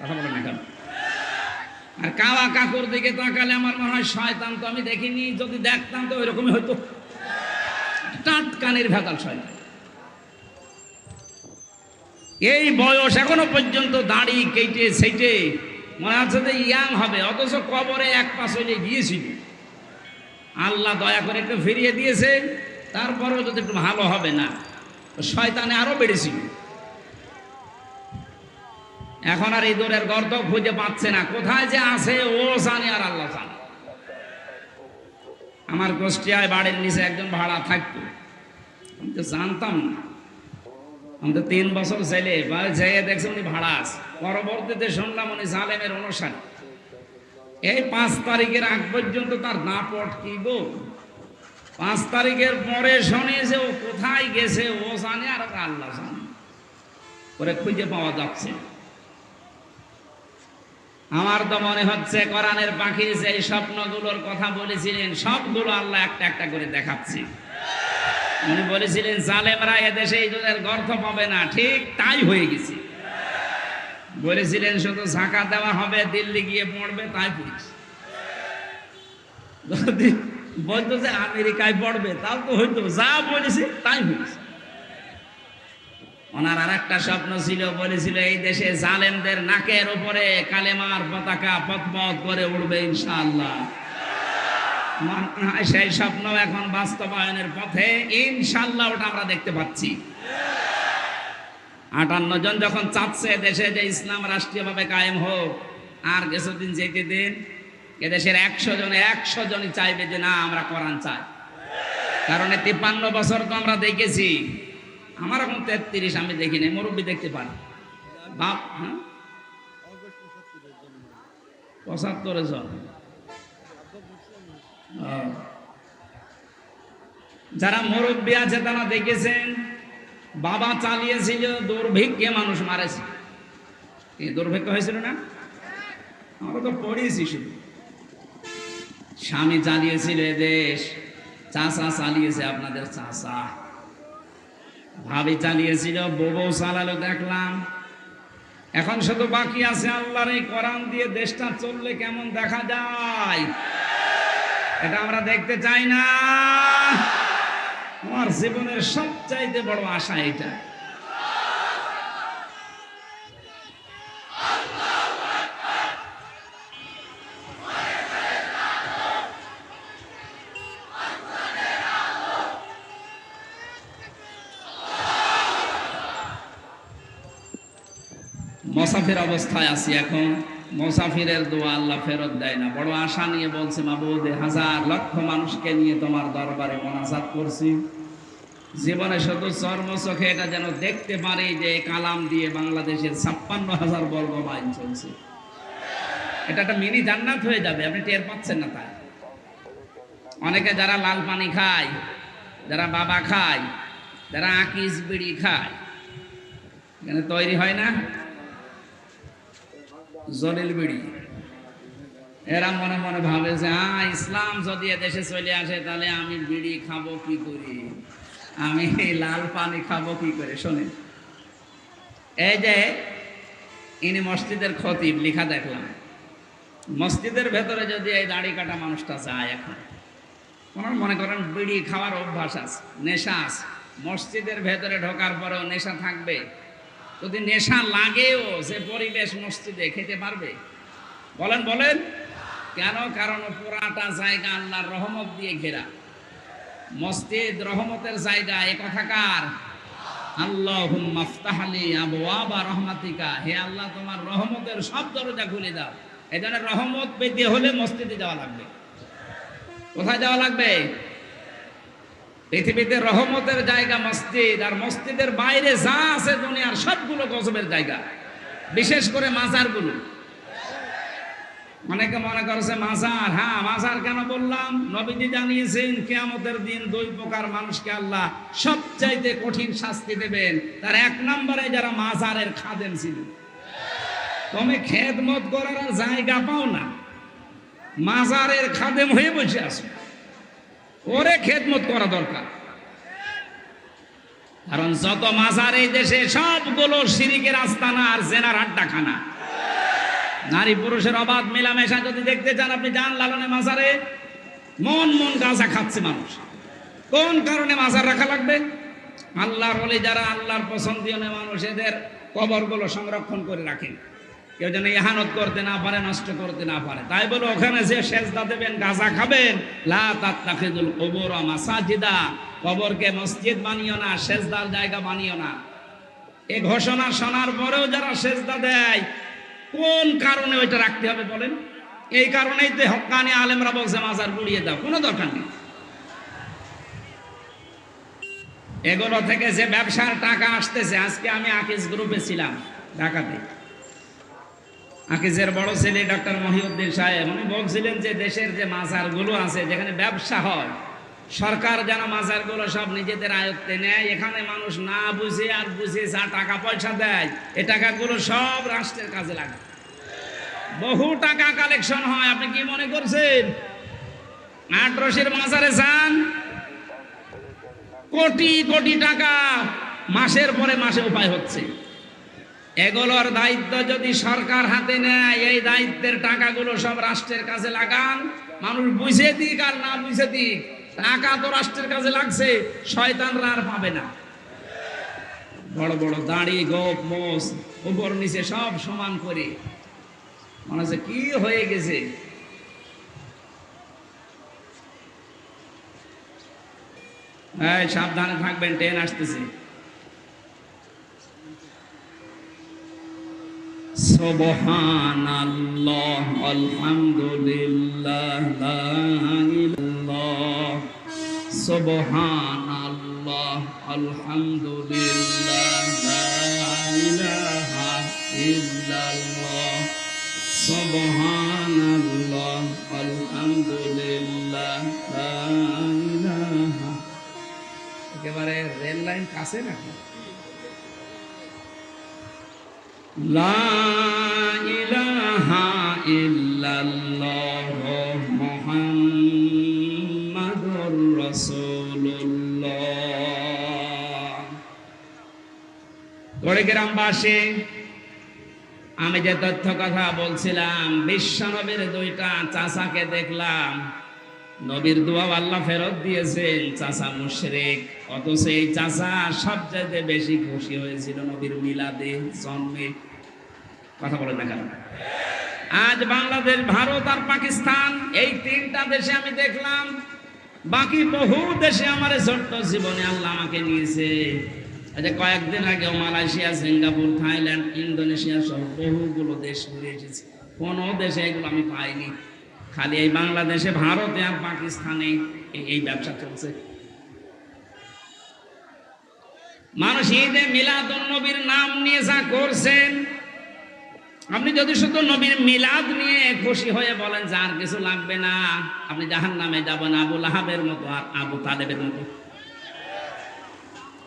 কথা বলেন না কেন? আর কাওয়া কাকুর দিকে তাকালে আমার মনে হয় শয়তান তো আমি দেখিনি, যদি দেখতাম তো ওইরকমই হয়তো টাটকানের ভেতাল শয়তান। এই বয়স এখনও পর্যন্ত দাড়ি কেটে সেটে মনে হচ্ছে যে ইয়াং হবে, অথচ কবরে এক পাশ হইলে গিয়েছিল। আল্লাহ দয়া করে একটু ফিরিয়ে দিয়েছে, তারপরেও যদি একটু ভালো হবে না শয়তানে আরও বেড়েছিল। এখন আর ইঁদুরের গর্ত খুঁজে পাচ্ছে না। কোথায় যে আছে, ও জানে আর আল্লাহ জানে। আমার গোষ্ঠীয় বাড়ির নিচে একজন ভাড়া থাকতো। আমি তো জানতাম না। আমি তো তিন বছর ছেলে বা যেয়ে দেখছি উনি ভাড়া আছে। পরবর্তীতে শুনলাম উনি জালেমের অনুসারী। এই পাঁচ তারিখের আগ পর্যন্ত তার দাপট কি গো? পাঁচ তারিখের পরে শুনে যে ও কোথায় গেছে, ও জানে আর আল্লাহ জানে। ওরে খুঁজে পাওয়া যাচ্ছে। আমার তো মনে হচ্ছে কোরআনের পাখি যে স্বপ্নগুলোর কথা বলেছিলেন, সবগুলো আল্লাহ একটা একটা করে দেখাচ্ছে। উনি বলেছিলেন, জালেমরা এদেশে ইঁদুরের গর্ত পাবে না। ঠিক তাই হয়ে গেছে। বলেছিলেন, শুধু ঝাঁকা দেওয়া হবে, দিল্লি গিয়ে পড়বে, তাই পড়েছে বলতো যে আমেরিকায় পড়বে, তাও তো হইতো, যা বলেছে তাই হয়েছে। ওনার আর একটা স্বপ্ন ছিল, বলেছিল, এই দেশে জালেমদের নাকের উপরে কালেমার পতাকা পথপথ করে উঠবে ইনশাআল্লাহ। সেই স্বপ্ন এখন বাস্তবায়নের পথে, ইনশাআল্লাহ ওটা আমরা দেখতে পাচ্ছি। আটান্ন জন যখন চাচ্ছে দেশে যে ইসলাম রাষ্ট্রীয়ভাবে কায়েম হোক, আর কিছুদিন যেতে দিন, এদেশের একশো জনে, একশো জনই চাইবে যে না, আমরা কোরআন চাই। কারণ তিপ্পান্ন বছর তো আমরা দেখেছি আমার এখন তেত্রিশ, আমি দেখিনি মুরব্বী দেখতে পারি বাপ হ্যাঁ? পঁচাত্তরে জন। ও। যারা মুরব্বী আছে তারা দেখেছেন, বাবা চালিয়েছিল, দুর্ভিক্ষে মানুষ মারেছে। দুর্ভিক্ষ হয়েছিল না? আমরা তো পড়িয়েছি শুধু। স্বামী চালিয়েছিল এ দেশ, চাষা চালিয়েছে আপনাদের চাষা। ভাবি চালিয়েছিল বউ চালালো দেখলাম। এখন শুধু বাকি আছে আল্লাহর এই কোরআন দিয়ে দেশটা চললে কেমন দেখা যায়? এটা আমরা দেখতে চাই না। আমার জীবনের সবচাইতে বড় আশা এটা। মোসাফির অবস্থায় আছি এখন। মোসাফিরের দোয়া আল্লাহ ফেরত দেয় না। বড় আশা নিয়ে বলছে, মাবুদে, হাজার লক্ষ মানুষকে নিয়ে তোমার দরবারে মনাজাত করছি। জীবনে শুধু চর্ম চোখে এটা যেন দেখতে পারি যে কালাম দিয়ে বাংলাদেশের ছাপ্পান্ন হাজার বর্গ মাইল চলছে। এটা একটা মিনি জান্নাত হয়ে যাবে, আপনি টের পাচ্ছেন না তাই অনেকে যারা লাল পানি খায়, যারা বাবা খায়, যারা আকিস বিড়ি খায়, এখানে তৈরি হয় না? জলিল বিড়ি। এরা মনে মনে ভাবে যে হ্যাঁ ইসলাম যদি দেশে চলে আসে, তাহলে আমি বিড়ি খাব কি করি? আমি লাল পানি খাব কি করে? শোনে এই যে ইনি মসজিদের খতিব, লিখা দেখলাম। মসজিদের ভেতরে যদি এই দাড়ি কাটা মানুষটা যায় এখন, ওনার মনে করেন বিড়ি খাওয়ার অভ্যাস আছে, নেশা আছে। মসজিদের ভেতরে ঢোকার পরেও নেশা থাকবে। যদি নেশা লাগেও সে পরিবেশ মসজিদে খেতে পারবে? বলেন বলেন। কেন? কারণ পুরাটা জায়গা আল্লাহর রহমত দিয়ে ঘেরা। মসজিদ রহমতের জায়গা, এ কথাকার আল্লাহ মাফতাহালি আবওয়াবা রহমাতিকা। হে আল্লাহ, তোমার রহমতের সব দরজা খুলে দাও। এই রহমত পেতে হলে মসজিদে যাওয়া লাগবে। কোথায় যাওয়া লাগবে? পৃথিবীতে রহমতের জায়গা মসজিদ আর মসজিদের বাইরে যা আছে দুনিয়ার সবগুলো গজবের জায়গা, বিশেষ করে মাজারগুলো। অনেকে মনে করছে, মাজার? হ্যাঁ মাজার কেন বললাম? নবীজি জানিয়েছেন, কেয়ামতের দিন দুই প্রকার মানুষকে আল্লাহ সবচাইতে কঠিন শাস্তি দেবেন। তার এক নম্বরে যারা মাজারের খাদেম ছিল। তুমি খেদমত করার জায়গা পাও না। মাজারের খাদেম হয়ে বসে আছো। ওরে খেদমত করা দরকার। কারণ যত মাজার এই দেশে, সবগুলো সিরিকের আস্তানা আর জেনার আড্ডাখানা। নারী পুরুষের অবাধ মেলামেশা যদি দেখতে চান, আপনি যান লালনে মাজারে। মন মন গাঁজা খাচ্ছে মানুষ। কোন কারণে মাজার রাখা লাগবে? আল্লাহর বলে যারা আল্লাহর পছন্দীয় মানুষ, এদের কবরগুলো সংরক্ষণ করে রাখেন। কেউ যেন ইহানত করতে না পারে, নষ্ট করতে না পারে। তাই বলে ওখানে যে সেজদা দেবেন, গাঁজা খাবেন, লা কবর মাসাজিদা, কবরকে মসজিদ বানিও না, সেজদার জায়গা বানিও না। এ ঘোষণা শোনার পরেও যারা সেজদা দেয়, কোন কারণে ওইটা রাখতে হবে বলেন? এই কারণেই তো হকানি আলেমরা বলছে, মাজার গুড়িয়ে দাও, কোনো দরকার নেই। এগুলো থেকে যে ব্যবসার টাকা আসতেছে, আজকে আমি আকিজ গ্রুপে ছিলাম ঢাকাতে। আকিজের বড় ছেলে ডক্টর মহিউদ্দিন সাহেব, উনি বলছিলেন যে দেশের যে মাজারগুলো আছে, যেখানে ব্যবসা হয়, সরকার যেন মাজারগুলো সব নিজেদের আয়ত্তে নেয়, এখানে মানুষ না বুঝে আর বুঝে যা টাকা পয়সা দেয়, এ টাকাগুলো সব রাষ্ট্রের কাজে লাগে। বহু টাকা কালেকশন হয়, আপনি কি মনে করছেন? আট মাজারে যান, কোটি কোটি টাকা মাসের পরে মাসে উপায় হচ্ছে। এগুলোর দায়িত্ব যদি সরকার হাতে নেয়, এই দায়িত্বের টাকাগুলো সব রাষ্ট্রের কাছে লাগান। মানুষ বুঝে দিক আর না বুঝে দিক। টাকা তো রাষ্ট্রের কাছে লাগছে, শয়তানরা আর পাবে না। বড় বড় দাড়ি, গোপ, মোষ, উপর নিচে সব সমান করে। মনে হচ্ছে কি হয়ে গেছে? সাবধানে থাকবেন, ট্রেন আসতেছে। সুবহানাল্লাহ, আলহামদুলিল্লাহ, লা ইলাহা সুবহানাল্লাহ, আলহামদুলিল্লাহ, লা ইলাহা ইল্লাল্লাহ, সুবহানাল্লাহ, আলহামদুলিল্লাহ, লা ইলাহা। একেবারে রেল লাইন কাছে নাকি? লা ইলাহা গ্রামবাসী আমি যে তথ্য কথা বলছিলাম বিশ্ব নবীর দুইটা চাচাকে দেখলাম। নবীর দোয়া আল্লাহ ফেরত দিয়েছেন, চাচা মুশরিক। অথচ এই চাচা সবচাইতে বেশি খুশি হয়েছিল নবীর মিলাদে জন্মে। কথা বলেন না কেন? আজ বাংলাদেশ, ভারত আর পাকিস্তান, এই তিনটা দেশে আমি দেখলাম, বাকি বহু দেশে আমার ছোট্ট জীবনে আল্লাহ আমাকে নিয়েছে। যে কয়েকদিন আগে মালয়েশিয়া, সিঙ্গাপুর, থাইল্যান্ড, ইন্দোনেশিয়া সহ বহুগুলো দেশ ঘুরে এসেছি। কোনো দেশে এগুলো আমি পাইনি। খালি এই বাংলাদেশে, ভারতে আর পাকিস্তানে এই- ব্যবসা চলছে। মানুষ ঈদে মিলাদুন নবীর নাম নিয়ে যা করছেন, আপনি যদি শুধু নবীর মিলাদ নিয়ে খুশি হয়ে বলেন যে আর কিছু লাগবে না, আপনি জাহান নামে যাবেন আবু লাহাবের মতো আর আবু তালেবের মতো।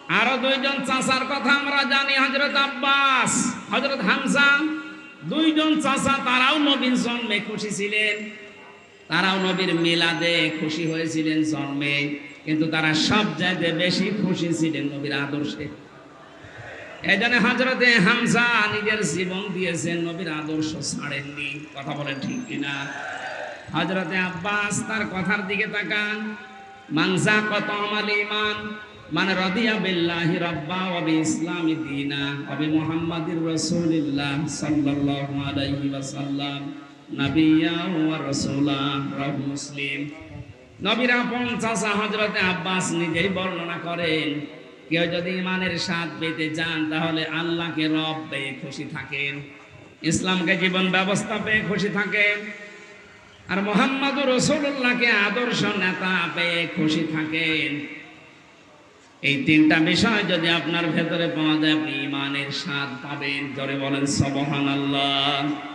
আরও দুইজন চাচার কথা আমরা জানি হজরত আব্বাস হজরত হামসা দুইজন চাচা তারাও নবীর জন্মে খুশি ছিলেন। তারাও নবীর মিলাদে খুশি হয়েছিলেন জন্মে, কিন্তু তারা সব জায়গায় বেশি খুশি ছিলেন নবীর আদর্শে। এই জন্য হজরতে হামসা নিজের জীবন দিয়েছেন, নবীর আদর্শ ছাড়েননি। কথা বলেন ঠিক কিনা? হজরতে আব্বাস তার কথার দিকে তাকান। মানসা কত আমাল ইমান মানে রদিয়া বিল্লাহি রব্বা ওয়া বি ইসলামি দিনা, ওয়া বি মুহাম্মাদির রাসূলিল্লাহ সাল্লাল্লাহু আলাইহি ওয়াসাল্লাম। আব্বাস নিজেই বর্ণনা করেন, কেউ যদি ইমানের স্বাদ পেতে তাহলে আল্লাহকে রব পেয়ে খুশি থাকেন। ইসলামকে জীবন ব্যবস্থা পেয়ে খুশি থাকেন। আর মোহাম্মদ রসুল্লাহকে আদর্শ নেতা পেয়ে খুশি থাকেন। এই তিনটা বিষয় যদি আপনার ভেতরে পাওয়া যায়, আপনি ইমানের স্বাদ পাবেন। জোরে বলেন সবহান আল্লাহ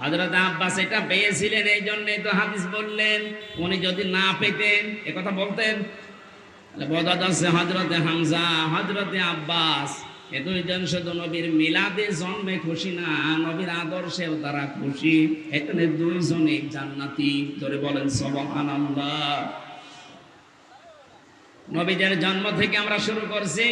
হজরত আব্বাস এটা পেয়েছিলেন, এই জন্যই তো হাদিস বললেন। উনি যদি না পেতেন, এ কথা বলতেন। যাচ্ছে হজরতে হামজা হজরতে আব্বাস, এ দুইজন শুধু নবীর মিলাদে জন্মে খুশি না, নবীর আদর্শেও তারা খুশি। এখানে দুইজনে জান্নাতি। ধরে বলেন সবহান নবীদের জন্ম থেকে আমরা শুরু করছি।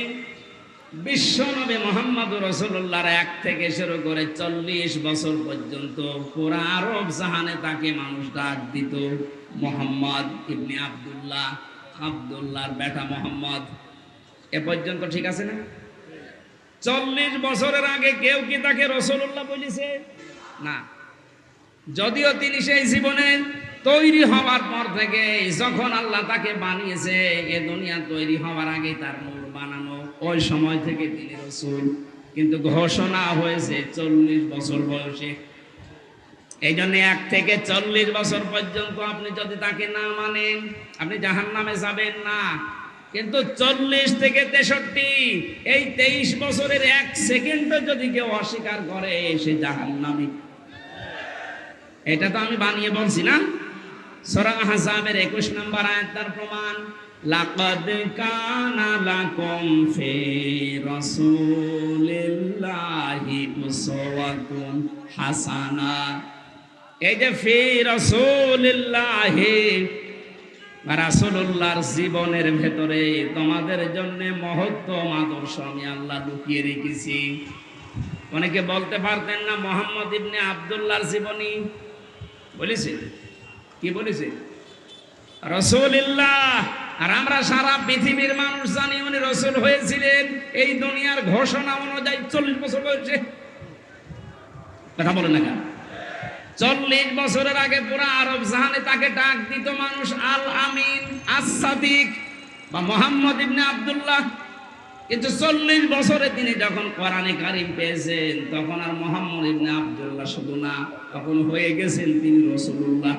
বিশ্বনবী মোহাম্মদ রসুল্লাহর এক থেকে শুরু করে চল্লিশ বছর পর্যন্ত পুরা আরব জাহানে তাকে মানুষ ডাক দিত। মোহাম্মদ ইবনে আব্দুল্লাহ, আব্দুল্লাহর বেটা মোহাম্মদ। এ পর্যন্ত ঠিক আছে না? চল্লিশ বছরের আগে কেউ কি তাকে রসুল্লাহ বলেছে? না। যদিও তিনি সেই জীবনে তৈরি হওয়ার পর থেকে যখন আল্লাহ তাকে বানিয়েছে, এ দুনিয়া তৈরি হওয়ার আগে তার নূর বানানো ওই সময় থেকে তিনি রসুল। কিন্তু ঘোষণা হয়েছে চল্লিশ বছর বয়সে। এই জন্য এক থেকে চল্লিশ বছর পর্যন্ত আপনি যদি তাকে না মানেন, আপনি জাহান নামে যাবেন না। কিন্তু চল্লিশ থেকে তেষট্টি, এই তেইশ বছরের এক সেকেন্ডও যদি কেউ অস্বীকার করে, সে জাহান নামে এটা তো আমি বানিয়ে বলছি না। সরা হাসাবের একুশ নম্বর আয়াত তার প্রমাণ লাকাদ কানা লাকুম ফি রাসূলিল্লাহি উসওয়াতুন হাসানা। এই যে ফি রাসূলিল্লাহি রাসূলুল্লাহর জীবনের ভেতরে তোমাদের জন্য মহত্তম আদর্শ আমি আল্লাহ লুকিয়ে রেখেছি। অনেকে বলতে পারতেন না, মোহাম্মদ ইবনে আব্দুল্লাহর জীবনী। বলেছে? কি বলেছে? রসুলিল্লাহ আর আমরা সারা পৃথিবীর মানুষ জানি উনি রসুল হয়েছিলেন। এই দুনিয়ার ঘোষণা অনুযায়ী চল্লিশ বছর বয়সে। কথা বলেন না কেন? চল্লিশ বছরের আগে পুরা আরব জাহানে তাকে ডাক দিত মানুষ আল আমিন আসাদিক বা মোহাম্মদ ইবনে আবদুল্লাহ। কিন্তু চল্লিশ বছরে তিনি যখন কোরআনে কারিম পেয়েছেন, তখন আর মোহাম্মদ ইবনে আব্দুল্লাহ শুধু না, তখন হয়ে গেছেন তিনি রসুল্লাহ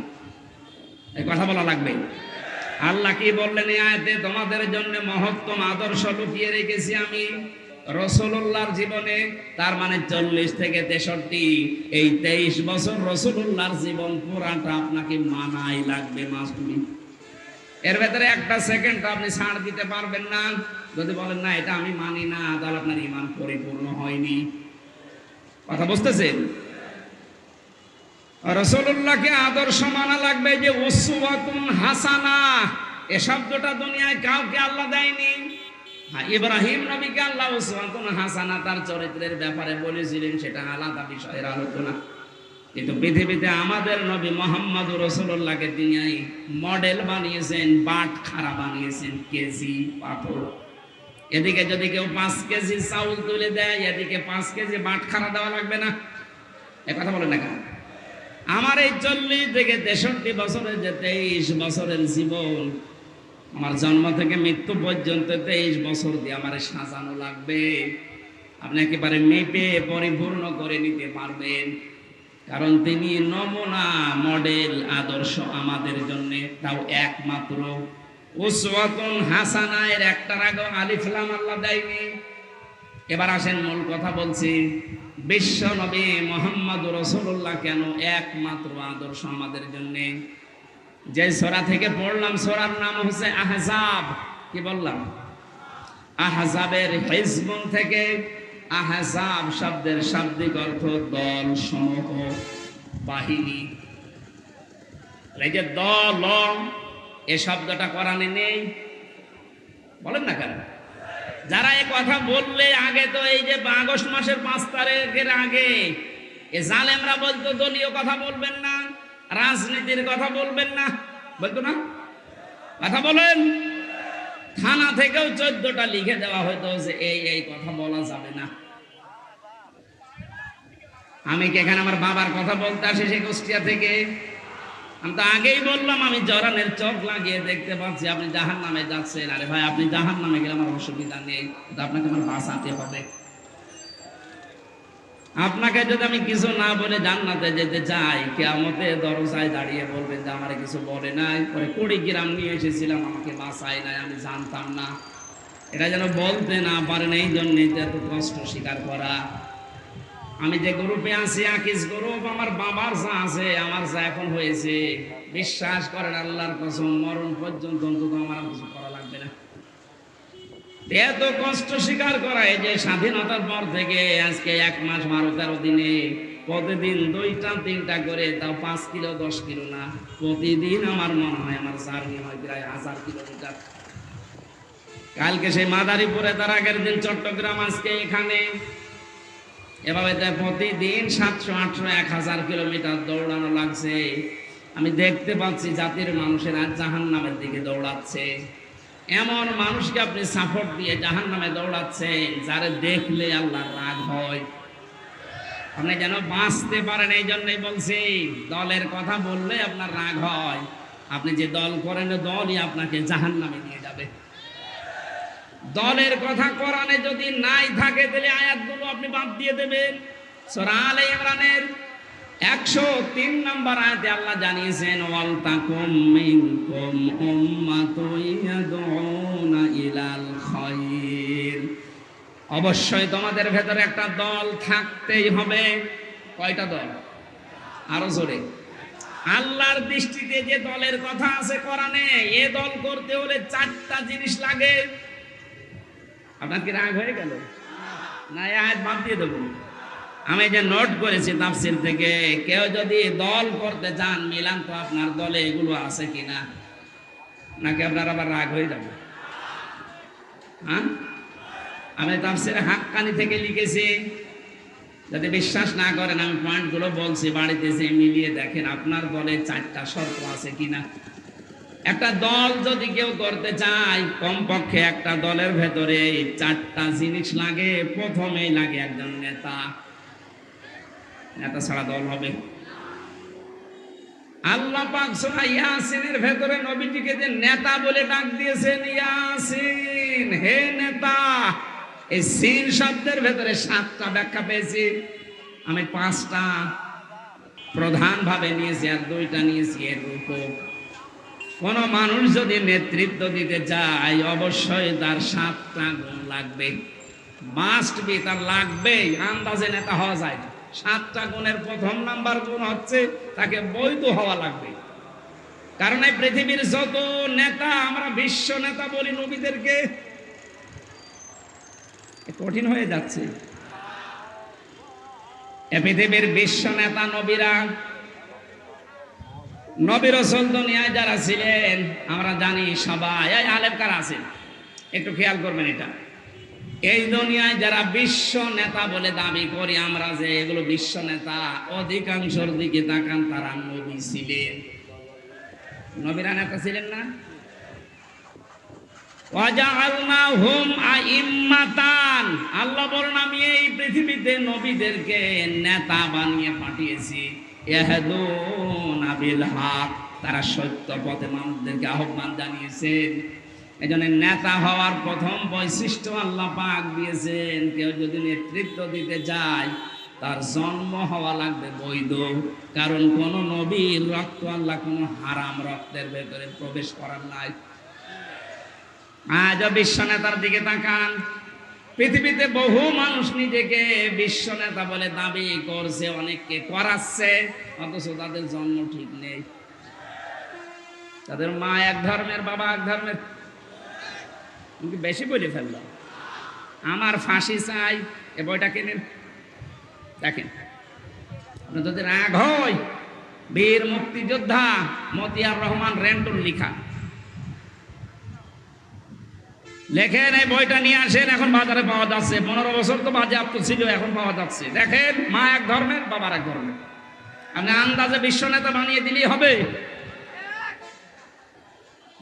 কথা বলা লাগবে। আল্লাহ কি বললেন এই আয়তে? তোমাদের জন্য মহত্তম আদর্শ লুকিয়ে রেখেছি আমি। রসুল্লাহর জীবনে, তার মানে চল্লিশ থেকে তেষট্টি। এই তেইশ বছর রসুল্লাহর জীবন পুরাটা আপনাকে মানাই লাগবে মাসুমি এর ভেতরে একটা সেকেন্ড আপনি ছাড় দিতে পারবেন না। যদি বলেন, না, এটা আমি মানি না, তাহলে আপনার ইমান পরিপূর্ণ হয়নি। কথা বুঝতেছেন? রসুল্লাহকে আদর্শ মানা লাগবে যে উসওয়াতুন হাসানা। এ শব্দটা দুনিয়ায় কাউকে আল্লাহ দেয়নি। হ্যাঁ ইব্রাহিম নবীকে আল্লাহ উসওয়াতুন হাসানা তার চরিত্রের ব্যাপারে বলেছিলেন, সেটা আলাদা বিষয়ের আলোচনা। কিন্তু পৃথিবীতে আমাদের নবী মোহাম্মদ রসুল্লাহকে তিনি মডেল বানিয়েছেন, বাট খারা বানিয়েছেন, কেজি পাথর। এদিকে যদি কেউ পাঁচ কেজি চাউল তুলে দেয়, এদিকে পাঁচ কেজি বাট খারা দেওয়া লাগবে না। এ কথা বলে না কেন? আমার এই চল্লিশ থেকে তেষট্টি বছরের যে তেইশ বছরের জীবন, আমার জন্ম থেকে মৃত্যু পর্যন্ত তেইশ বছর দিয়ে আমার সাজানো লাগবে। আপনি একেবারে মেপে পরিপূর্ণ করে নিতে পারবেন। কারণ তিনি নমুনা, মডেল, আদর্শ আমাদের জন্য। তাও একমাত্র। উসওয়াতুন হাসানায়ের একটার আগে আলিফলাম আল্লাহ দেয়নি। এবার আসেন মূল কথা বলছি, বিশ্ব নবী মোহাম্মদ রসুল্লাহ কেন একমাত্র আদর্শ আমাদের জন্য? যে সোরা থেকে পড়লাম, সোরার নাম হচ্ছে আহজাব। কি বললাম? আহজাবের হিজবুন থেকে আহজাব শব্দের শাব্দিক অর্থ দল সমূহ, বাহিনী। এই যে দল, এ শব্দটা কোরআনে নেই। বলেন না কেন? যারা এ কথা বললে আগে তো এই যে আগস্ট মাসের পাঁচ তারিখের আগে, এ জালেমরা বলতো দলীয় কথা বলবেন না, রাজনীতির কথা বলবেন না। বলতো না? কথা বলেন। থানা থেকেও চোদ্দটা লিখে দেওয়া হয়তো যে এই এই কথা বলা যাবে না। আমি কি এখানে আমার বাবার কথা বলতে আসি সে কুষ্টিয়া থেকে? আমি তো আগেই বললাম, আমি জরানের চোখ লাগিয়ে দেখতে পাচ্ছি, আপনি জাহান নামে যাচ্ছেন। আরে ভাই, আপনি জাহান নামে গেলে আমার অসুবিধা নেই আপনাকে আমার বাঁচাতে হবে। আপনাকে যদি আমি কিছু না বলে জান্নাতে যেতে চাই কেয়ামতে দরজায় দাঁড়িয়ে বলবেন যে আমার কিছু বলে নাই, পরে কুড়ি গ্রাম নিয়ে এসেছিলাম, আমাকে বাঁচাই নাই, আমি জানতাম না। এটা যেন বলতে না পারেন এই জন্যই এত কষ্ট স্বীকার করা। আমি যে গ্রুপে আছি, আকিস গ্রুপ, আমার বাবার যা আছে, আমার যা এখন হয়েছে, বিশ্বাস করেন আল্লাহর কসম, মরণ পর্যন্ত অন্তত আমার কিছু করা লাগবে না। এত কষ্ট স্বীকার করা এই যে স্বাধীনতার পর থেকে আজকে এক মাস বারো তেরো দিনে প্রতিদিন দুইটা, তিনটা করে, তাও পাঁচ কিলো, দশ কিলো না। প্রতিদিন আমার মনে হয় আমার জার্নি হয় প্রায় হাজার কিলোমিটার। কালকে সেই মাদারীপুরে, তার আগের দিন চট্টগ্রাম আজকে এখানে এভাবে প্রতিদিন সাতশো, আটশো, এক হাজার কিলোমিটার দৌড়ানো লাগছে। আমি দেখতে পাচ্ছি জাতির মানুষেরা জাহান নামের দিকে দৌড়াচ্ছে। এমন মানুষকে আপনি সাপোর্ট দিয়ে জাহান নামে দৌড়াচ্ছেন, যারে দেখলে আল্লাহ রাগ হয়। আপনি যেন বাঁচতে পারেন এই জন্যই বলছি, দলের কথা বললে আপনার রাগ হয়। আপনি যে দল করেন দলই আপনাকে জাহান নামে নিয়ে যাবে। দলের কথা কোরআনে যদি নাই থাকে, তাহলে আয়াতগুলো আপনি বাদ দিয়ে দেবেন। সূরা আলে ইমরানের একশো তিন নম্বর আয়াতে আল্লাহ জানিয়েছেন, ওয়াল তাকুম মিনকুম উম্মাতুন ইয়াদউনা ইলাল খায়র অবশ্যই তোমাদের ভেতরে একটা দল থাকতেই হবে। কয়টা দল? আরও জোরে। আল্লাহর দৃষ্টিতে যে দলের কথা আছে কোরআনে, এ দল করতে হলে চারটা জিনিস লাগে। আপনার কি রাগ হয়ে গেল? না আয়াত বাদ দিয়ে দেবো। আমি যে নোট করেছি তাফসির থেকে, কেউ যদি দল করতে চান, মিলান তো আপনার দলে এগুলো আছে কিনা? নাকি আপনার আবার রাগ হয়ে যাবে? হ্যাঁ? আমি তাফসির হাক্কানি থেকে লিখেছি, যদি বিশ্বাস না করেন, আমি পয়েন্টগুলো বলছি, বাড়িতে যে মিলিয়ে দেখেন, আপনার দলে চারটা শর্ত আছে কিনা? একটা দল যদি কেউ করতে চায়, কমপক্ষে একটা দলের ভেতরে চারটা জিনিস লাগে, প্রথমেই লাগে একজন নেতা। নেতা ছাড়া দল হবে। আল্লাহ পাক সূরা ইয়াসিনের ভেতরে নবীজিকে যে নেতা বলে ডাক দিয়েছেন, ইয়াসিন, হে নেতা, এই সিন শব্দের ভেতরে সাতটা ব্যাখ্যা পেয়েছি। আমি পাঁচটা প্রধান ভাবে নিয়েছি আর দুইটা নিয়েছি এর রূপক কোন মানুষ যদি নেতৃত্ব দিতে চায়, অবশ্যই তার সাতটা গুণ লাগবে। মাস্ট বি তার লাগবেই, আন্দাজে নেতা হওয়া যায় না। সাতটা গুণের প্রথম নাম্বার গুণ হচ্ছে তাকে বৈধ হওয়া লাগবে। কারণ এই পৃথিবীর যত নেতা, আমরা বিশ্ব নেতা বলি নবীদেরকে কঠিন হয়ে যাচ্ছে। এ পৃথিবীর বিশ্ব নেতা নবীরা নবী রসল দুনিয়ায় যারা ছিলেন, আমরা জানি সবাই, এই আলেম কারা আছেন? একটু খেয়াল করবেন এটা। এই দুনিয়ায় যারা বিশ্ব নেতা বলে দাবি করি আমরা যে, এগুলো বিশ্ব নেতা, অধিকাংশর দিকে তাকান তারা নবী ছিলেন। নবীরা নেতা ছিলেন না? আল্লাহ বলেন, আমি এই পৃথিবীতে নবীদেরকে নেতা বানিয়ে পাঠিয়েছি। তারা সত্য পথে মানুষদেরকে আহ্বান জানিয়েছেন। এই নেতা হওয়ার প্রথম বৈশিষ্ট্য আল্লাহ পাক দিয়েছেন, কেউ যদি নেতৃত্ব দিতে চায়, তার জন্ম হওয়া লাগবে বৈধ। কারণ কোন নবীর রক্ত আল্লাহ কোনো হারাম রক্তের ভেতরে প্রবেশ করার নাই। আজ বিশ্ব নেতার দিকে তাকান পৃথিবীতে বহু মানুষ নিজেকে বিশ্ব নেতা বলে দাবি করছে, অনেককে করাচ্ছে, অথচ তাদের জন্ম ঠিক নেই। তাদের মা এক ধর্মের, বাবা এক ধর্মের। বেশি বলে ফেললাম আমার ফাঁসি চাই, এ বইটা কিনেন দেখেন আপনার যদি রাগ হয়। বীর মুক্তিযোদ্ধা মতিয়ার রহমান রেন্টুর লিখা। লেখেন, এই বইটা নিয়ে আসেন, এখন বাজারে পাওয়া যাচ্ছে। পনেরো বছর তো বাজেয়াপ্ত ছিল, এখন পাওয়া যাচ্ছে। দেখেন, মা এক ধর্মের, বাবার এক ধর্মের। আপনি আন্দাজে বিশ্ব নেতা বানিয়ে দিলেই হবে।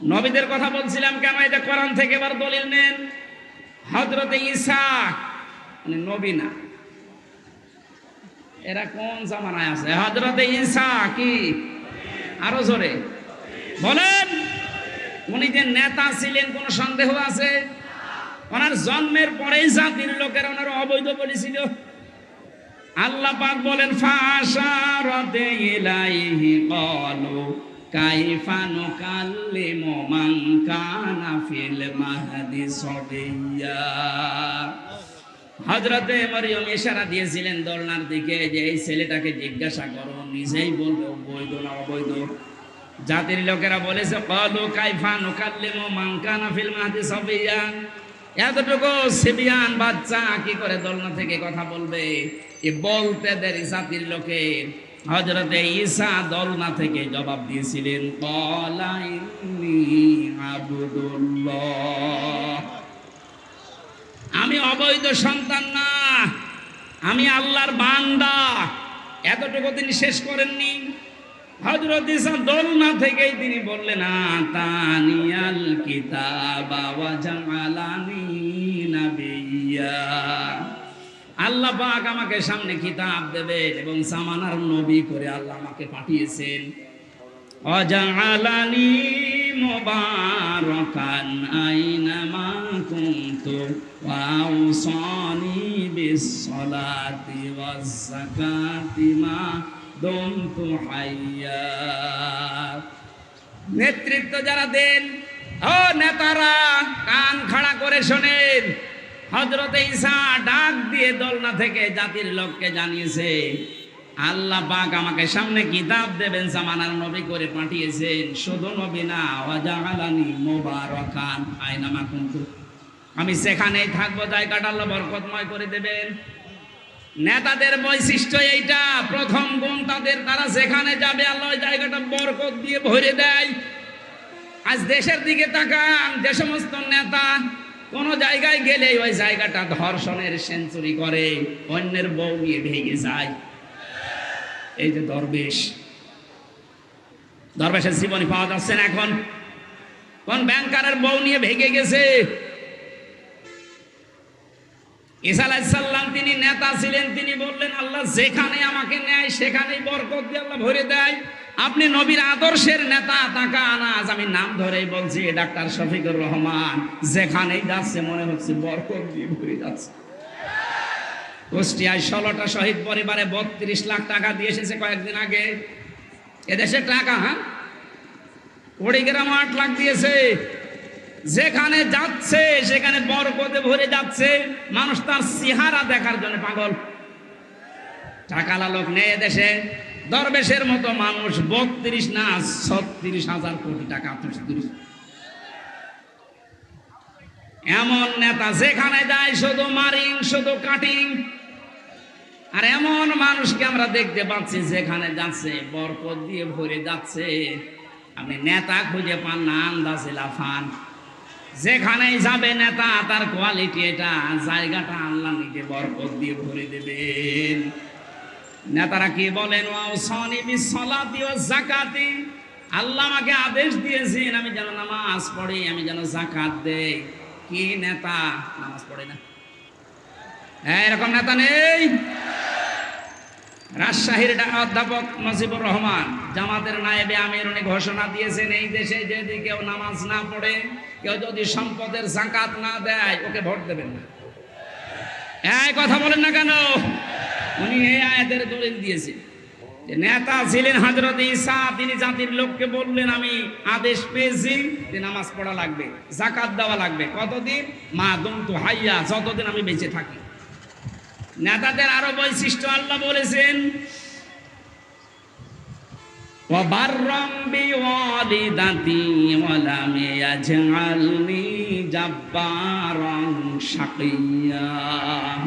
নবীদের কথা বলছিলাম কেন? এটা কোরআন থেকে এবার দলিল নেন। হজরতে ঈসা মানে নবী না। এরা কোন জামানায় আছে? হজরতে ঈসা কি? আরও জোরে। বলেন উনি যে নেতা ছিলেন, কোন সন্দেহ আছে? ওনার জন্মের পরেই জাতির লোকেরা ওনার অবৈধ বলেছিল। আল্লাহ পাক বলেন ফাশারাতে ইলাইহি ক্বালু, কাইফা নুকাল্লিমু মান কানা ফিল মাহদি সাবিয়্যা মরিয়ম ইশারা দিয়েছিলেন দোলনার দিকে যে, এই ছেলেটাকে জিজ্ঞাসা করো, নিজেই বলবে বৈধ না অবৈধ? জাতির লোকেরা বলেছে, কলু কাইফা নুকাল্লিমু মান কানা ফিল মাহদি সাবিয়্যা এতটুকু সিবিয়ান বাচ্চা কি করে দোলনা থেকে কথা বলবে? এ বলতে দেরি জাতির লোকের হজরতে ঈসা দোলনা থেকে জবাব দিয়েছিলেন, কলা ইন্নী আবুদুল্লাহ। আমি অবৈধ সন্তান না, আমি আল্লাহর বান্দা। এতটুকু তিনি শেষ করেননি। হজরত ইসা দোলনা থেকেই তিনি বললেন, আতানিয়াল কিতাবা ওয়া জামালানি নাবিয়্যা আল্লাহ পাক আমাকে সামনে কিতাব দেবেন এবং সামানার নবী করে আল্লাহ আমাকে পাঠিয়েছেন। অজালানি মুবারাকান আইনামা কুনতু ওয়াউসানি বিসসালাতি ওয়াজ যাকাতি মা নেতৃত্ব যারা দেন, ও নেতারা, কান খাড়া করে শোনেন। হজরত ঈসা ডাক দিয়ে দোলনা থেকে জাতির লোককে জানিয়েছে, আল্লাহ পাক আমাকে সামনে কিতাব দেবেন, জামানার নবী করে পাঠিয়েছেন। শুধু নবী না ওয়াজালানি মুবারাকান আইনামা কুনতু। আমি সেখানেই থাকব, জায়গাটা আল্লাহ বরকতময় করে দেবেন। নেতাদের বৈশিষ্ট্য এইটা। প্রথম গুণ তাদের, তারা যেখানে যাবে আল্লাহ জায়গাটা বরকত দিয়ে ভরে দেয়। আজ দেশের দিকে তাকান, যে সমস্ত নেতা কোন জায়গায় গেলে ওই জায়গাটা ধর্ষণের সেঞ্চুরি করে, অন্যের বউ নিয়ে ভেঙে যায়। এই যে দরবেশ। দরবেশের জীবনী পাওয়া যাচ্ছে না এখন। কোন ব্যাংকারের বউ নিয়ে ভেঙে গেছে? ঈসা তিনি নেতা ছিলেন, তিনি বললেন, আল্লাহ যেখানে আমাকে নেয়, সেখানেই বরকত দিয়ে আল্লাহ ভরে দেয়। আপনি নবীর আদর্শের নেতা তাকা আনাজ আমি নাম ধরেই বলছি ডাক্তার শফিকুর রহমান। যেখানেই যাচ্ছে, মনে হচ্ছে বরকত দিয়ে ভরে যাচ্ছে। কুষ্টিয়ায় ষোলোটা শহীদ পরিবারে বত্রিশ লাখ টাকা দিয়ে এসেছে কয়েকদিন আগে। এদেশের টাকা হ্যাঁ? কুড়িগ্রাম আট লাখ দিয়েছে। যেখানে যাচ্ছে, সেখানে বরকতে ভরে যাচ্ছে। মানুষ তার চেহারা দেখার জন্য পাগল। টাকালা লোক নেই দেশে দরবেশের মতো মানুষ বত্রিশ না, ছত্রিশ হাজার কোটি টাকা এমন নেতা যেখানে যায়, শুধু মারিং, শুধু কাটিং। আর এমন মানুষকে আমরা দেখতে পাচ্ছি, যেখানে যাচ্ছে, বরকত দিয়ে ভরে যাচ্ছে। আপনি নেতা খুঁজে পান না, আন্দাজে লাফান যেখানেই যাবে নেতা, তার কোয়ালিটি এটা। জায়গাটা আল্লাহ নিজে বরকত দিয়ে ভরে দেবেন। নেতারা কি বলেন জাকাতি আল্লাহ আমাকে আদেশ দিয়েছেন, আমি যেন নামাজ পড়ি, আমি যেন জাকাত দেই। কি নেতা? নামাজ পড়ে না। হ্যাঁ এরকম নেতা নেই? রাজশাহীর অধ্যাপক নজিবুর রহমান, জামাতের নায়েবে আমির উনি ঘোষণা দিয়েছেন, এই দেশে যদি কেউ নামাজ না পড়ে, কেউ যদি সম্পদের জাকাত না দেয়, ওকে ভোট দেবেন না। এই কথা বলেন না কেন? উনি এই আয়াতের দলিল দিয়েছেন যে নেতা ছিলেন হজরত ঈসা, তিনি জাতির লোককে বললেন, আমি আদেশ পেয়েছি যে নামাজ পড়া লাগবে, জাকাত দেওয়া লাগবে। কতদিন? মা দন্তু হাইয়া, যতদিন আমি বেঁচে থাকি। নেতাদের আরও বৈশিষ্ট্য আল্লাহ বলেছেন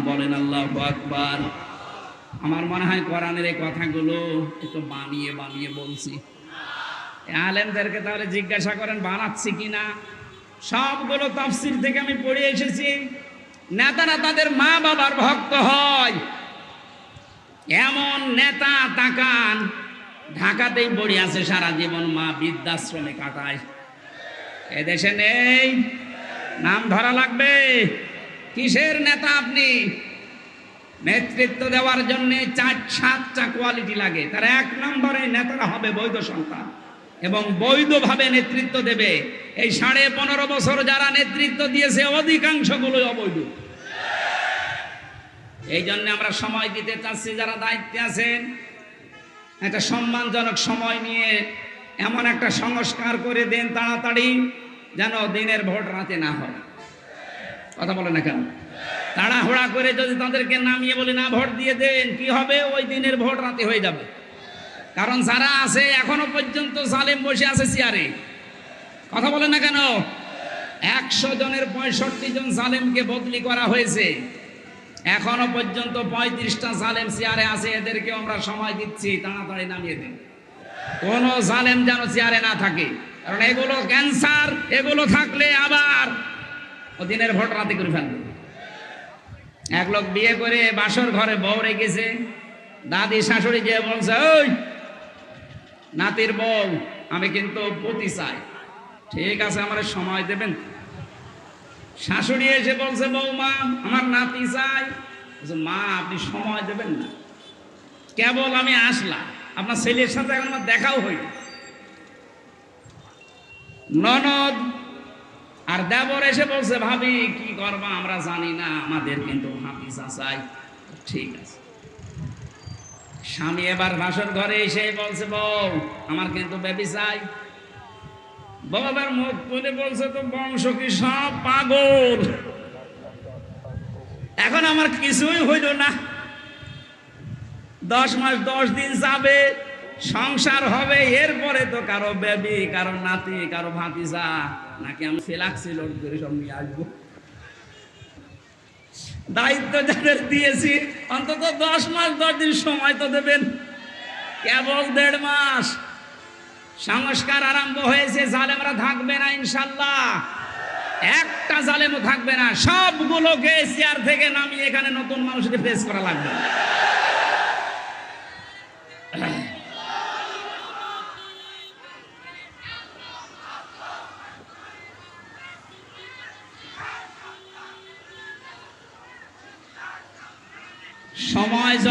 বলেন আল্লাহ আকবার। আমার মনে হয় কোরআনের এই কথাগুলো একটু বানিয়ে বানিয়ে বলছি। আলেমদেরকে তাহলে জিজ্ঞাসা করেন, বানাচ্ছি কিনা? সবগুলো তাফসির থেকে আমি পড়ে এসেছি। নেতারা তাদের মা বাবার ভক্ত হয়। এমন নেতা তাকান, ঢাকাতেই পড়ে আছে সারা জীবন মা বৃদ্ধাশ্রমে কাটায়। এদেশে নেই, নাম ধরা লাগবে। কিসের নেতা আপনি? নেতৃত্ব দেওয়ার জন্য চার সাতটা কোয়ালিটি লাগে। তার এক নম্বরে নেতারা হবে বৈধ সন্তান। এবং বৈধভাবে নেতৃত্ব দেবে। এই সাড়ে পনেরো বছর যারা নেতৃত্ব দিয়েছে, অধিকাংশগুলোই অবৈধ। এই জন্য আমরা সময় দিতে চাচ্ছি, যারা দায়িত্বে আছেন, একটা সম্মানজনক সময় নিয়ে এমন একটা সংস্কার করে দেন তাড়াতাড়ি, যেন দিনের ভোট রাতে না হয়। কথা বলে না কেন? তাড়াহুড়া করে যদি তাদেরকে নামিয়ে বলে, না, ভোট দিয়ে দেন, কি হবে? ওই দিনের ভোট রাতে হয়ে যাবে। কারণ যারা আছে এখনও পর্যন্ত জালেম বসে আছে চেয়ারে। কথা বলেন না কেন? একশো জনের পঁয়ষট্টি জন জালেমকে বদলি করা হয়েছে। এখনও পর্যন্ত পঁয়ত্রিশটা জালেম চেয়ারে আছে এদেরকে আমরা সময় দিচ্ছি, তাড়াতাড়ি নামিয়ে দিন। কোন জালেম যেন চেয়ারে না থাকে। কারণ এগুলো ক্যান্সার, এগুলো থাকলে আবার দিনের ভোট রাতে করে ফেলবে। এক লোক বিয়ে করে বাসর ঘরে বউ রেখেছে, দাদি শাশুড়ি যে বলছে, ওই নাতির বউ, আমি কিন্তু পতি চাই। ঠিক আছে, আমার সময় দেবেন? শাশুড়ি এসে বলছে, বৌমা, আমার নাতি চাই। মা, আপনি সময় দেবেন না। কেবল আমি আসলাম। আপনার ছেলের সাথে এখন আমার দেখাও হইল ননদ আর দেবর এসে বলছে, ভাবি, কি করবা? আমরা জানি না, আমাদের কিন্তু হাফিজা চাই ঠিক আছে। স্বামী এবার ভাসর ঘরে এসে বলছে, বউ, আমার কিন্তু বেবি চাই। মুখ তুলে বলছে, তো বংশ কি সব পাগল? এখন আমার কিছুই হইল না। দশ মাস দশ দিন যাবে, সংসার হবে, এরপরে তো কারও বেবি, কারও নাতি, কারও ভাতিজা, নাকি আমি ফেলাক্সি করে সব নিয়ে আসব। দায়িত্ব যাদের দিয়েছি, অন্তত দশ মাস, দশ দিন সময় তো দেবেন। কেবল দেড় মাস। সংস্কার আরম্ভ হয়েছে, জালেমরা থাকবে না, ইনশাল্লাহ। একটা জালেমও থাকবে না, সবগুলোকে চেয়ার থেকে নামিয়ে এখানে নতুন মানুষকে ফেস করা লাগবে।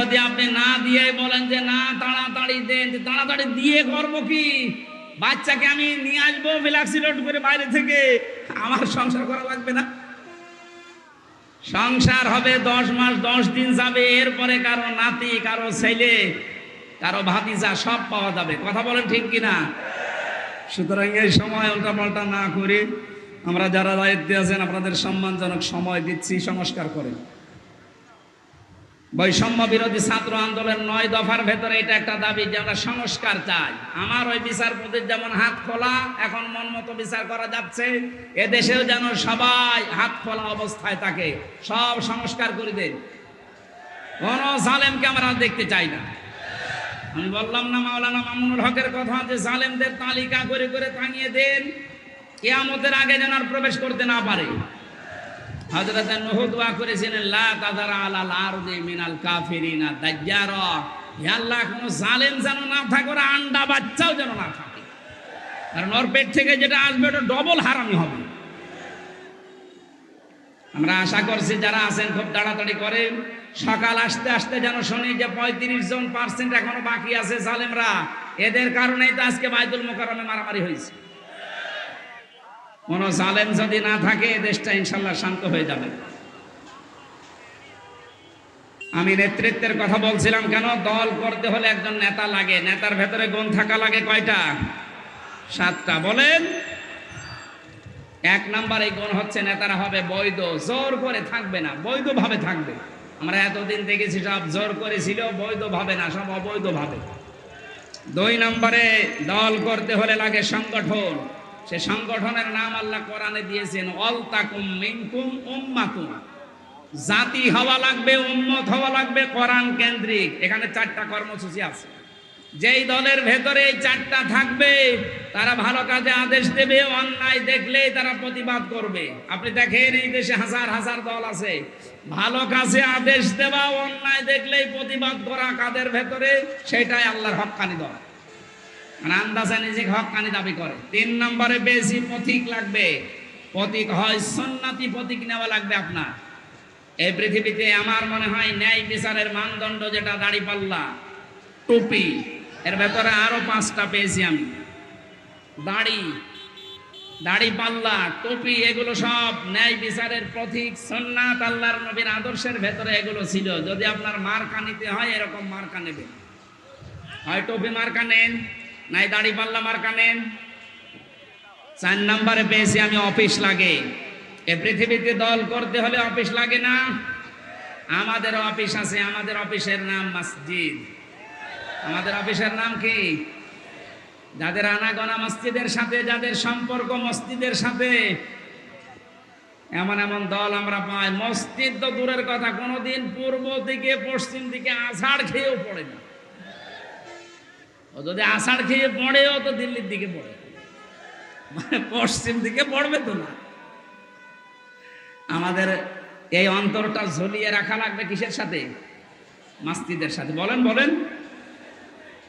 যদি আপনি না দিয়ে বলেন যে, না, তাড়াতাড়ি দেন তাড়াতাড়ি দিয়ে করব কি? বাচ্চাকে আমি নিয়ে আসব বিলাক্সিলোট করে বাইরে থেকে। আমার সংসার করা লাগবে না। সংসার হবে দশ মাস, দশ দিন যাবে। এরপরে কারও নাতি, কারও ছেলে, কারও ভাতিজা সব পাওয়া যাবে। কথা বলেন ঠিক কিনা? সুতরাং এই সময় উল্টা পাল্টা না করে আমরা যারা দায়িত্বে আছেন, আপনাদের সম্মানজনক সময় দিচ্ছি, সংস্কার করেন। বৈষম্য বিরোধী ছাত্র আন্দোলন নয় দফার ভেতরে এটা একটা দাবি যে আমরা সংস্কার চাই। আমার ওই বিচারপতির যেমন হাত খোলা, এখন মন মতো বিচার করা যাচ্ছে। এ দেশেও যেন সবাই হাত খোলা অবস্থায় থাকে। সব সংস্কার করে দেন। কোন জালেমকে আমরা দেখতে চাই না। আমি বললাম না মাওলানা মামুনুল হকের কথা যে জালেমদের তালিকা করে করে টাঙিয়ে দেন। কেয়ামতের আগে যেন আর প্রবেশ করতে না পারে। হযরত নূহ দোয়া করেছিলেন, লা তাদারা আলাল মিনাল কাফিরিনা দাজ্জার। হে আল্লাহ, কোন জালেম যেন না থাকে, ওরা আন্ডা বাচ্চাও যেন না থাকে। কারণ ওর পেট থেকে যেটা আসবে, ওটা ডবল হারামি হবে। আমরা আশা করছি যারা আছেন, খুব তাড়াতাড়ি করেন সকাল আসতে আসতে যেন শুনি যে পঁয়ত্রিশ জন পার্সেন্ট এখনও বাকি আছে জালেমরা। এদের কারণেই তো আজকে বাইতুল মোকারমে মারামারি হয়েছে। কোন জালেম যদি না থাকে দেশটা ইনশাল্লাহ শান্ত হয়ে যাবে। আমি নেতৃত্বের কথা বলছিলাম কেন? দল করতে হলে একজন নেতা লাগে। নেতার ভেতরে গুণ থাকা লাগে কয়টা? সাতটা। বলেন, এক নাম্বার এই গুণ হচ্ছে নেতারা হবে বৈধ। জোর করে থাকবে না, বৈধভাবে থাকবে। আমরা এতদিন দেখেছি সব জোর করেছিল, বৈধভাবে না, সব অবৈধভাবে। দুই নম্বরে, দল করতে হলে লাগে সংগঠন। সে সংগঠনের নাম আল্লাহ কোরআনে দিয়েছেন অল তাকুম মিনকুম উম্মাতুম। জাতি হওয়া লাগবে, উম্মত হওয়া লাগবে কোরআন কেন্দ্রিক। এখানে চারটা কর্মসূচি আছে। যেই দলের ভেতরে এই চারটা থাকবে, তারা ভালো কাজে আদেশ দেবে, অন্যায় দেখলেই তারা প্রতিবাদ করবে। আপনি দেখেন এই দেশে হাজার হাজার দল আছে। ভালো কাজে আদেশ দেওয়া, অন্যায় দেখলেই প্রতিবাদ করা কাদের ভেতরে? সেটাই আল্লাহর হক্কানি দল। মানে আন্দাজে নিজেকে হকানি দাবি করে। তিন নম্বরে বেশি পথিক লাগবে। পথিক হয় সন্ন্যাতি পথিক নেওয়া লাগবে আপনার। এই পৃথিবীতে আমার মনে হয় ন্যায় বিচারের মানদণ্ড যেটা দাড়ি পাল্লা টুপি, এর ভেতরে আরও পাঁচটা পেয়েছি আমি। দাড়ি দাড়ি পাল্লা টুপি, এগুলো সব ন্যায় বিচারের পথিক, সন্ন্যাত, আল্লাহর নবীর আদর্শের ভেতরে এগুলো ছিল। যদি আপনার মার্কা নিতে হয়, এরকম মার্কা নেবেন। হয় টুপি মার্কা নেন। নাই দাড়ি পাল্লা মার্কা নেন চার নাম্বারে পেয়েছি আমি অফিস লাগে। এ পৃথিবীতে দল করতে হলে অফিস লাগে না। আমাদের অফিস আছে, আমাদের অফিসের নাম মসজিদ। আমাদের অফিসের নাম কি? যাদের আনাগোনা মসজিদের সাথে, যাদের সম্পর্ক মসজিদের সাথে। এমন এমন দল আমরা পাই। মসজিদ তো দূরের কথা, কোনোদিন পূর্ব দিকে, পশ্চিম দিকে আষাঢ় খেয়েও পড়ে না। ও যদি আষাঢ় খেয়ে পড়ে, ও তো দিল্লির দিকে পড়ে। মানে পশ্চিম দিকে পড়বে তো না। আমাদের এই অন্তরটা ঝুলিয়ে রাখা লাগবে কিসের সাথে? মাস্তিদের সাথে। বলেন বলেন।